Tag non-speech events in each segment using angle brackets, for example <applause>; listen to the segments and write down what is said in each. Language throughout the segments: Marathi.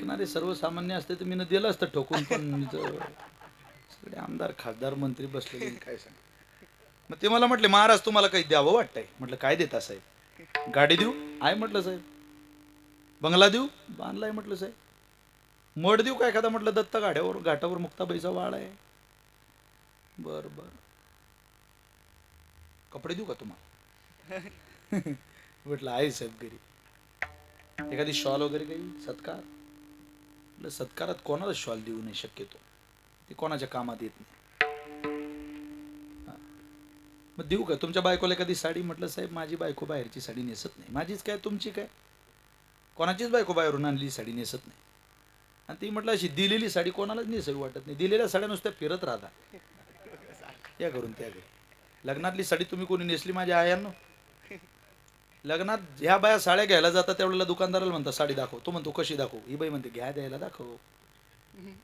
ऐकणारे सर्वसामान्य असते तर मी दिलं असतं ठोकून पण सगळे आमदार खासदार मंत्री बसलेले काय सांग. मग ते मला म्हटले महाराज तुम्हाला काही द्यावं वाटतंय? म्हटलं काय देता साहेब? गाडी देऊ. आहे म्हटलं साहेब. बंगला देऊ? बांधलाय म्हटलं साहेब. मठ देऊ का एखादा? म्हटलं दत्त गाड्यावर घाटावर मुक्ताबाईचा वाळ आहे. बर बर. कपडे देऊ का तुम्हाला? <laughs> म्हटलं आहे साहेब घरी. एखादी शॉल वगैरे काही? सत्कार? आपल्या सत्कारात कोणाला शॉल देऊ नये शक्यतो? ते कोणाच्या कामात येत नाही. मग देऊ का? तुमच्या बायकोला एखादी साडी म्हटलं साहेब माझी बायको बाहेरची साडी नेसत नाही. माझीच काय? तुमची काय? कोणाचीच बायको बाहेरून आणलेली साडी नेसत नाही. आणि ती म्हटलं अशी दिलेली साडी कोणालाच नेसावी वाटत नाही. दिलेल्या साड्या नुसत्या फिरत राहता या करून त्या लग्नातली साडी तुम्ही कोणी नेसली? माझ्या आयांनो? लग्नात ह्या बाया साड्या घ्यायला जातात त्यावेळेला दुकानदाराला म्हणतात साडी दाखव. तो म्हणतो कशी दाखव? ही बाई म्हणते घ्या द्यायला दाखव.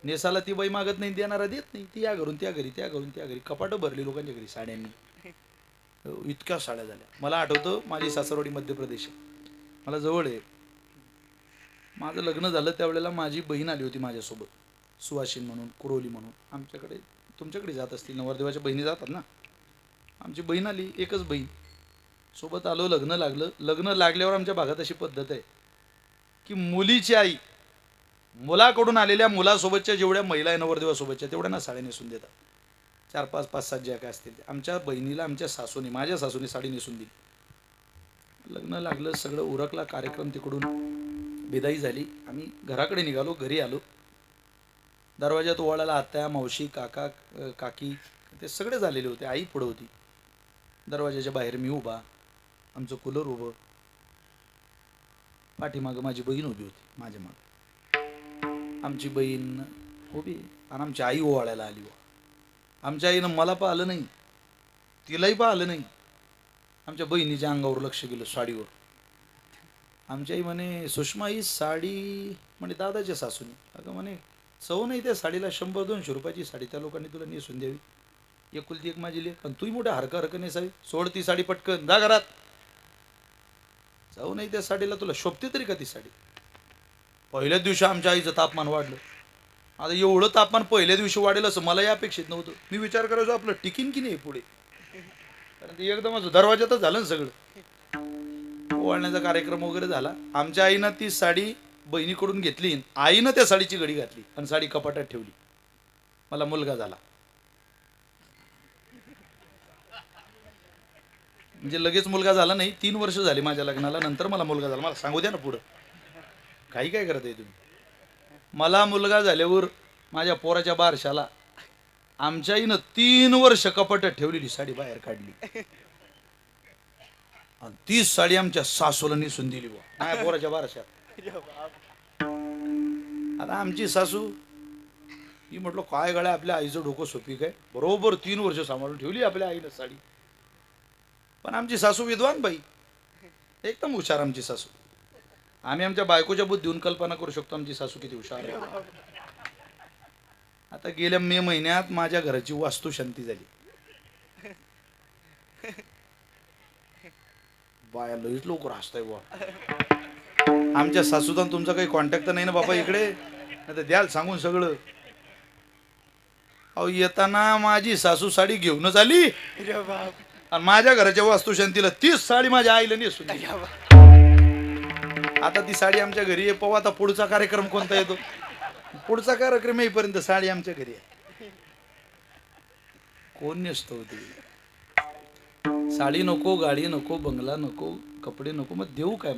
नेसाला ती बाई मागत नाही देणारा देत नाही. ती या घरून त्या घरी त्या घरून त्या घरी. कपाटं भरली लोकांच्या घरी साड्यांनी. इतक्या साड्या झाल्या. मला आठवतं माझी सासरवाडी मध्य प्रदेश मला जवळ आहे. माझं लग्न झालं त्यावेळेला माझी बहीण आली होती माझ्यासोबत. सुवासिन म्हणून कुरोली म्हणून. आमच्याकडे तुमच्याकडे जात असतील. नवरदेवाच्या बहिणी जातात ना? आमची बहीण आली एकच बहीण. सोबत आलो लग्न लागलं. लग्न लागल्यावर आमच्या भागात अशी पद्धत आहे की मुलीची आई मुलाकडून आलेल्या मुलासोबतच्या जेवढ्या महिला आहे नवरदेवासोबतच्या तेवढ्या ना साड्या नेसून देतात. चार पाच पाच सात ज्या काय असतील आमच्या बहिणीला आमच्या सासूने माझ्या सासूने साडी नेसून दिली. लग्न लागलं सगळं उरकला कार्यक्रम तिकडून बिदाई झाली. आम्ही घराकडे निघालो घरी आलो. दरवाजात ओवाळाला आत्या मावशी काका काकी ते सगळे झालेले होते. आई पुढं होती. दरवाजाच्या बाहेर मी उभा. आमचं कूलर उभं. पाठीमागं माझी बहीण उभी होती माझ्या मागं. आमची बहीण उभी आणि आमची आई ओवाळायला आली वा आमच्या आईनं मला पाहिलं नाही तिलाही पाहिलं नाही. आमच्या बहिणीच्या अंगावर लक्ष गेलं साडीवर. आमची आई म्हणे सुषमा ही साडी म्हणे दादाच्या सासूने. अगं म्हणे चव नाही त्या साडीला शंभर दोनशे रुपयाची साडी त्या लोकांनी तुला नेसून द्यावी. एकुलती एक माझी लेख. आणि तूही मोठ्या हरका हरकं नेसावी सोड ती साडी पटकन. जा घरात. जाऊ नाही त्या साडीला तुला शोभते तरी का ती साडी? पहिल्याच दिवशी आमच्या आईचं तापमान वाढलं. आता एवढं तापमान पहिल्या दिवशी वाढेल असं मला या अपेक्षित नव्हतं. मी विचार करायचो आपलं टिकीन की नाही पुढे? कारण ते एकदमच दरवाज्यातच झालं ना सगळं. ओवाळण्याचा कार्यक्रम वगैरे झाला. आमच्या आईनं ती साडी बहिणीकडून घेतली आईनं त्या साडीची घडी घातली आणि साडी कपाटात ठेवली. मला मुलगा झाला. म्हणजे लगेच मुलगा झाला नाही तीन वर्ष झाली माझ्या लग्नाला नंतर मला मुलगा झाला. मला सांगू द्या ना पुढं. काही काय करत आहे तुम्ही? मला मुलगा झाल्यावर माझ्या पोराच्या बारशाला आमच्या आईनं तीन वर्ष कपाटात ठेवलेली साडी बाहेर काढली. आणि तीच साडी आमच्या सासूला नेसून दिली बुवा माझ्या पोराच्या बारशात आता आमची सासू ही म्हटलं काय गळ्या आपल्या आईचं डोकं सोपी काय? बरोबर तीन वर्ष सांभाळून ठेवली आपल्या आईनं साडी. पण आमची सासू विद्वान बाई. एकदम हुशार आमची सासू. आम्ही आमच्या बायकोच्या बुद्धीहून कल्पना करू शकतो आमची सासू किती हुशार आहे. आता गेल्या मे महिन्यात माझ्या घराची वास्तुशांती झाली. बाया लईच लवकर हसताय बुवा. आमच्या सासूचा तुमचा काही कॉन्टॅक्ट नाही ना बाबा इकडे? नाही तर द्याल सांगून सगळं. अहो येताना माझी सासू साडी घेऊनच आली आणि माझ्या घराच्या वास्तुशांतीला तीच साडी माझ्या आईला नेसून दिली. आता ती साडी आमच्या घरी आहे पाहू आता पुढचा कार्यक्रम कोणता येतो. पुढचा कार्यक्रम येईपर्यंत साडी आमच्या घरी आहे. कोण नेसतो ती? साडी नको गाडी नको बंगला नको कपडे नको मग देऊ काय?